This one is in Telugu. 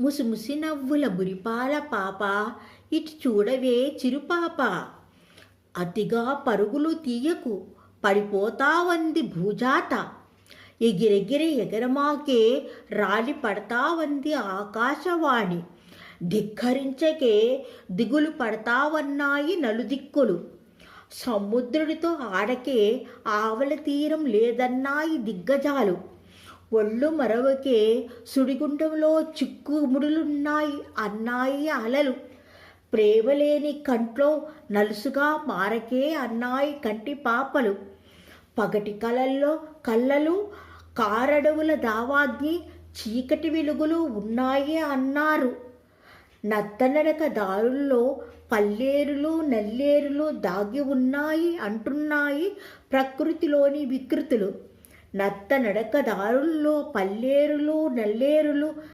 ముసిముసి నవ్వుల బురిపాల పాప ఇటు చూడవే చిరుపాప అతిగా పరుగులు తీయకు పడిపోతావంది భూజాత. ఎగిరెగిరి ఎగరమాకే రాలి పడతావంది ఆకాశవాణి. ధిక్కరించకే దిగులు పడతావన్నాయి నలుదిక్కులు. సముద్రుడితో ఆడకే ఆవల తీరం లేదన్నాయి దిగ్గజాలు. ఒళ్ళు మరవకే సుడిగుండంలో చిక్కుముడులున్నాయి అన్నాయి అలలు. ప్రేమలేని కంట్లో నలుసుగా మారకే అన్నాయి కంటి పాపలు. పగటి కలల్లో కళ్ళలు కారడవుల దావాగ్ని చీకటి వెలుగులు ఉన్నాయి అన్నారు. నత్తనడక దారుల్లో పల్లేరులు నల్లేరులు దాగి ఉన్నాయి అంటున్నాయి ప్రకృతిలోని వికృతులు. నత్త నడక దారుల్లో పల్లేరులు నల్లేరులు